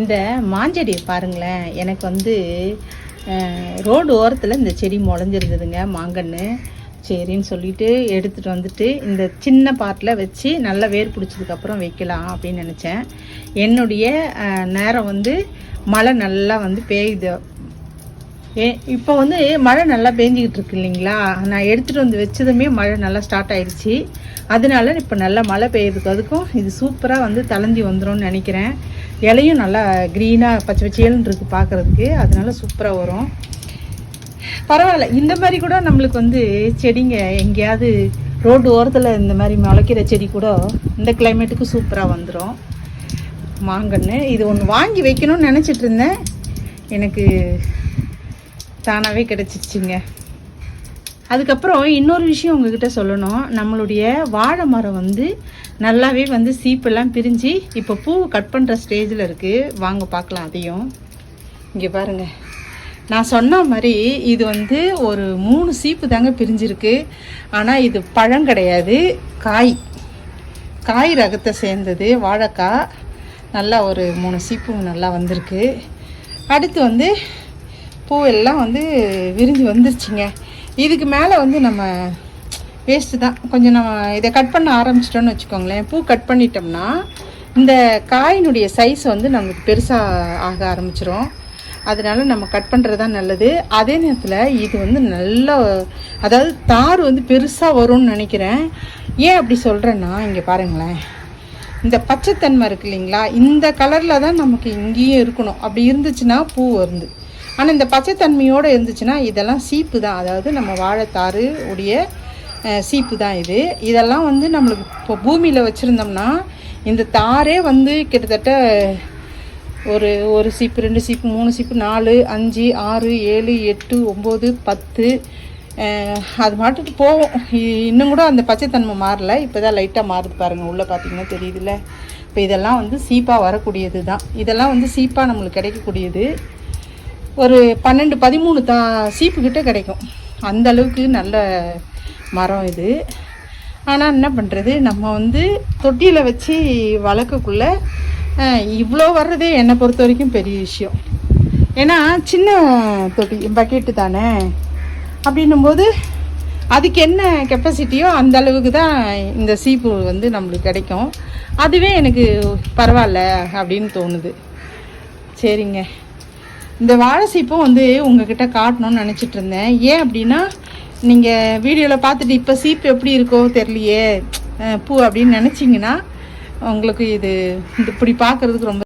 இந்த மாஞ்செடியை பாருங்களேன் எனக்கு வந்து ரோடு ஓரத்தில் இந்த செடி முளைஞ்சிருந்ததுங்க மாங்கன்று சரின்னு சொல்லிட்டு எடுத்துகிட்டு வந்துட்டு இந்த சின்ன பாட்டில் வச்சு நல்லா வேர் பிடிச்சதுக்கப்புறம் வைக்கலாம் அப்படின்னு நினச்சேன். என்னுடைய நேரம் வந்து மழை நல்லா வந்து பெய்யுது. ஏ இப்போ வந்து மழை நல்லா பேஞ்சிக்கிட்டு இருக்கு இல்லைங்களா? நான் எடுத்துகிட்டு வந்து வச்சதுமே மழை நல்லா ஸ்டார்ட் ஆயிடுச்சு அதனால இப்போ நல்லா மழை பெய்யுறதுக்கு அதுக்கும் இது சூப்பராக வந்து தளஞ்சி வந்துரும்னு நினைக்கிறேன். இலையும் நல்லா க்ரீனாக பச்சை பச்சையல்னு இருக்குது பார்க்குறதுக்கு அதனால சூப்பராக வரும். பரவாயில்ல. இந்த மாதிரி கூட நம்மளுக்கு வந்து செடிங்க எங்கேயாவது ரோடு ஓரத்தில் இந்த மாதிரி முளைக்கிற செடி கூட இந்த கிளைமேட்டுக்கு சூப்பராக வந்துடும் மாங்கன்று இது ஒன்று வாங்கி வைக்கணும்னு நினச்சிட்டு இருந்தேன். எனக்கு தானாகவே கிடச்சிச்சிங்க அதுக்கப்புறம் இன்னொரு விஷயம் உங்ககிட்ட சொல்லணும். நம்மளுடைய வாழை மரம் வந்து நல்லாவே வந்து சீப்பெல்லாம் பிரிஞ்சு இப்போ பூ கட் பண்ணுற ஸ்டேஜில் இருக்குது வாங்க பார்க்கலாம் அதையும். இங்கே பாருங்கள் நான் சொன்ன மாதிரி இது வந்து ஒரு மூணு சீப்பு தாங்க பிரிஞ்சிருக்கு. ஆனால் இது பழம் கிடையாது. காய். காய் ரகத்தை சேர்ந்தது. வாழைக்காய். நல்லா ஒரு மூணு சீப்பு நல்லா வந்திருக்கு. அடுத்து வந்து பூவெல்லாம் வந்து விரிஞ்சு வந்துருச்சுங்க. இதுக்கு மேலே வந்து நம்ம வேஸ்ட்டு தான். கொஞ்சம் நம்ம இதை கட் பண்ண ஆரம்பிச்சிட்டோன்னு வச்சுக்கோங்களேன். பூ கட் பண்ணிட்டோம்னா இந்த காயினுடைய சைஸ் வந்து நமக்கு பெருசாக ஆக ஆரம்பிச்சிரும். அதனால் நம்ம கட் பண்ணுறது தான் நல்லது. அதே நேரத்தில் இது வந்து நல்ல அதாவது தார் வந்து பெருசாக வரும்னு நினைக்கிறேன். ஏன் அப்படி சொல்கிறேன்னா இங்கே பாருங்களேன். இந்த பச்சைத்தன்மை இருக்கு இல்லைங்களா? இந்த கலரில் தான் நமக்கு இங்கேயும் இருக்கணும். அப்படி இருந்துச்சுன்னா பூ வருது. ஆனால் இந்த பச்சைத்தன்மையோடு இருந்துச்சுன்னா இதெல்லாம் சீப்பு தான். அதாவது நம்ம வாழைத்தாறு உடைய சீப்பு தான் இது. இதெல்லாம் வந்து நம்மளுக்கு இப்போ பூமியில் வச்சுருந்தோம்னா இந்த தாரே வந்து கிட்டத்தட்ட ஒரு ஒரு சீப்பு ரெண்டு சீப்பு மூணு சீப்பு நாலு அஞ்சு ஆறு ஏழு எட்டு ஒம்பது பத்து அது மாட்டுக்கு போவோம் இன்னும் கூட அந்த பச்சைத்தன்மை மாறல. இப்போ தான் லைட்டாக மாறுது பாருங்கள் உள்ளே பார்த்தீங்கன்னா தெரியுதுல்ல. இப்போ இதெல்லாம் வந்து சீப்பாக வரக்கூடியது தான் இதெல்லாம் வந்து சீப்பாக நம்மளுக்கு கிடைக்கக்கூடியது. ஒரு பன்னெண்டு பதிமூணு தா சீப்புக்கிட்ட கிடைக்கும். அந்த அளவுக்கு நல்ல மரம் இது. ஆனால் என்ன பண்ணுறது நம்ம வந்து தொட்டியில் வச்சு வளர்க்கக்குள்ள இவ்வளோ வர்றதே என்னை பொறுத்த வரைக்கும் பெரிய விஷயம். ஏன்னா சின்ன தொட்டி பக்கெட்டு தானே? அப்படின்னும்போது அதுக்கு என்ன கெப்பாசிட்டியோ அந்த அளவுக்கு தான் இந்த சீப்பு வந்து நம்மளுக்கு கிடைக்கும். அதுவே எனக்கு பரவாயில்ல அப்படின்னு தோணுது. சரிங்க. இந்த வாழை சீப்பும் வந்து உங்ககிட்ட காட்டணும்னு நினச்சிட்டு இருந்தேன். ஏன் அப்படின்னா நீங்கள் வீடியோவில் பார்த்துட்டு இப்போ சீப்பு எப்படி இருக்கோ தெரியலையே பூ அப்படின்னு நினச்சிங்கன்னா உங்களுக்கு இது இப்படி பார்க்குறதுக்கு ரொம்ப